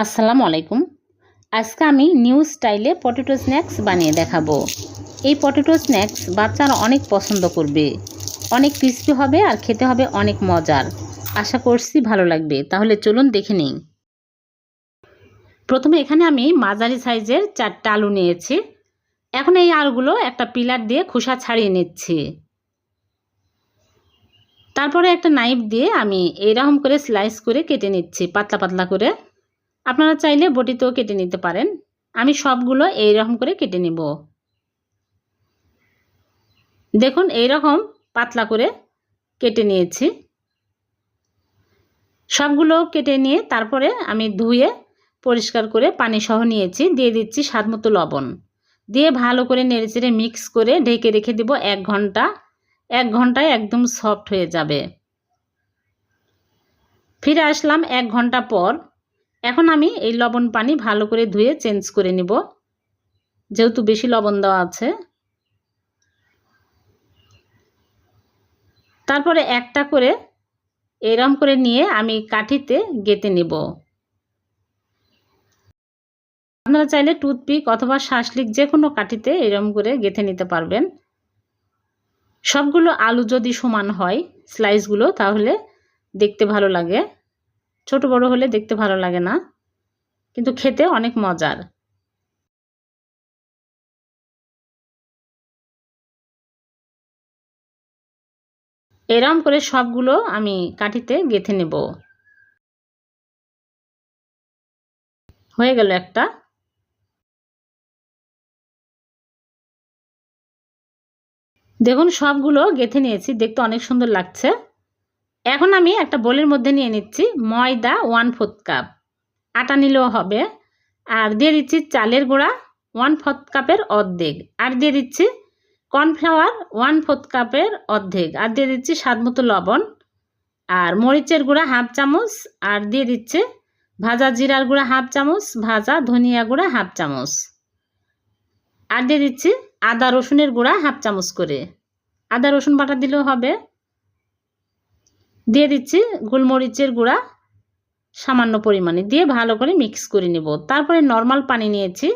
আসসালামু আলাইকুম। আজকে আমি নিউ স্টাইলে পটেটো স্ন্যাক্স বানিয়ে দেখাবো। এই পটেটো স্ন্যাক্স বাচ্চারা অনেক পছন্দ করবে। অনেক ক্রিস্পি হবে আর খেতে হবে অনেক মজার। আশা করছি ভালো লাগবে। তাহলে চলুন দেখে নিই। প্রথমে এখানে আমি মাঝারি সাইজের চারটা আলু নিয়েছি। এখন এই আলুগুলো একটা পিলার দিয়ে খোসা ছাড়িয়ে নিচ্ছি। তারপরে একটা নাইফ দিয়ে আমি এইরকম করে স্লাইস করে কেটে নিচ্ছি, পাতলা পাতলা করে। আপনারা চাইলে বটিতেও কেটে নিতে পারেন। আমি সবগুলো এইরকম করে কেটে নেব। দেখুন, এইরকম পাতলা করে কেটে নিয়েছি। সবগুলো কেটে নিয়ে তারপরে আমি ধুয়ে পরিষ্কার করে পানি সহ নিয়েছি। দিয়ে দিচ্ছি স্বাদ মতো লবণ। দিয়ে ভালো করে নেড়েচেড়ে মিক্স করে ঢেকে রেখে দেব এক ঘণ্টা। এক ঘন্টায় একদম সফট হয়ে যাবে। ফিরে আসলাম এক ঘণ্টা পর। এখন আমি এই লবণ পানি ভালো করে ধুয়ে চেঞ্জ করে নিব। যেহেতু বেশি লবণ দেওয়া আছে। তারপরে একটা করে এরম করে নিয়ে আমি কাঠিতে গেতে নেব। আপনারা চাইলে টুথপিক অথবা শাসলিক যে কোনো কাঠিতে এরম করে গেথে নিতে পারবেন। সবগুলো আলু যদি সমান হয় স্লাইসগুলো তাহলে দেখতে ভালো লাগে। ছোট বড় হলে দেখতে ভালো লাগে না। কিন্তু খেতে অনেক মজার। এরম করে সবগুলো আমি কাঠিতে গেথে নেব। হয়ে গেল একটা। দেখুন, সবগুলো গেথে নিয়েছি। দেখতে অনেক সুন্দর লাগছে। এখন আমি একটা বোলের মধ্যে নিয়ে নিচ্ছি ময়দা ওয়ান ফোর্থ কাপ। আটা নিলেও হবে। আর দিয়ে দিচ্ছি চালের গুঁড়া ওয়ান ফোর্থ কাপের অর্ধেক। আর দিয়ে দিচ্ছি কর্নফ্লাওয়ার ওয়ান ফোর্থ কাপের অর্ধেক। আর দিয়ে দিচ্ছি স্বাদ মতো লবণ। আর মরিচের গুঁড়া হাফ চামচ। আর দিয়ে দিচ্ছে ভাজা জিরার গুঁড়া হাফ চামচ। ভাজা ধনিয়া গুঁড়া হাফ চামচ। আর দিয়ে দিচ্ছি আদা রসুনের গুঁড়া হাফ চামচ করে। আদা রসুন বাটা দিলেও হবে। দিয়ে দিচ্ছি গোলমরিচের গুঁড়া সামান্য পরিমাণে। দিয়ে ভালো করে মিক্স করে নেব। তারপরে নর্মাল পানি নিয়েছি।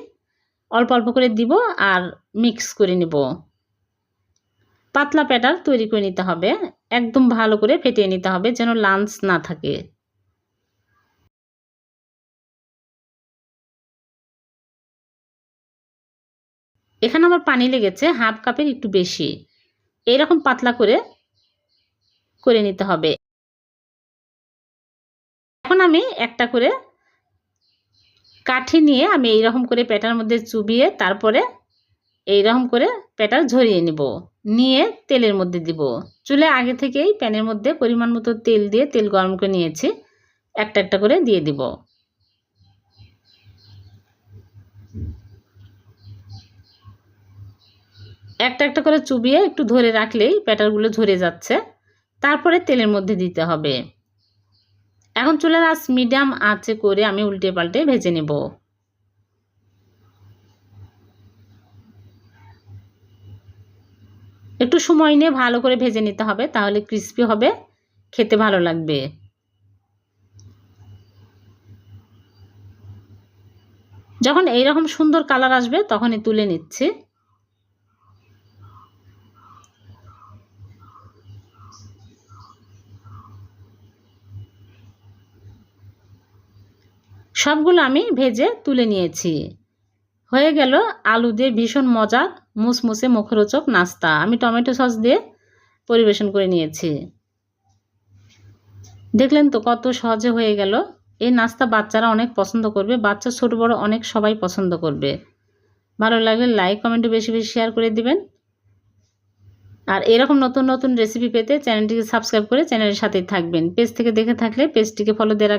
অল্প অল্প করে দিব আর মিক্স করে নেব। পাতলা প্যাটার তৈরি করে নিতে হবে। একদম ভালো করে ফেটিয়ে নিতে হবে যেন লাঞ্চ না থাকে। এখানে আমার পানি লেগেছে হাফ কাপের একটু বেশি। এইরকম পাতলা করে করে নিতে হবে। এখন আমি একটা করে কাঠি নিয়ে আমি এইরকম করে পেটার মধ্যে চুবিয়ে তারপরে এইরকম করে পেটার ঝরিয়ে নিব। নিয়ে তেলের মধ্যে দিব। চুলে আগে থেকেই প্যানের মধ্যে পরিমাণ মতো তেল দিয়ে তেল গরম করে নিয়েছি। একটা একটা করে দিয়ে দিব। একটা একটা করে চুবিয়ে একটু ধরে রাখলেই প্যাটারগুলো ঝরে যাচ্ছে। তারপরে তেলের মধ্যে দিতে হবে। এখন চুলের আঁচ মিডিয়াম আঁচে করে আমি উল্টে পাল্টে ভেজে নেব। একটু সময় নিয়ে ভালো করে ভেজে নিতে হবে, তাহলে ক্রিস্পি হবে, খেতে ভালো লাগবে। যখন এইরকম সুন্দর কালার আসবে, তখনই তুলে নিচ্ছি। সবগুলো আমি ভেজে তুলে নিয়েছি। হয়ে গেল আলু দিয়ে ভীষণ মজার মুসমুসে মুখরোচক নাস্তা। আমি টমেটো সস দিয়ে পরিবেশন করে নিয়েছি। দেখলেন তো কত সহজে হয়ে গেল। এই নাস্তা বাচ্চারা অনেক পছন্দ করবে, বাচ্চা ছোট বড় অনেক সবাই পছন্দ করবে। ভালো লাগলে লাইক কমেন্টও বেশি বেশি শেয়ার করে দিবেন। আর এরকম নতুন নতুন রেসিপি পেতে চ্যানেলটিকে সাবস্ক্রাইব করে চ্যানেলের সাথেই থাকবেন। পেজ থেকে দেখে থাকলে পেজটিকে ফলো দিয়ে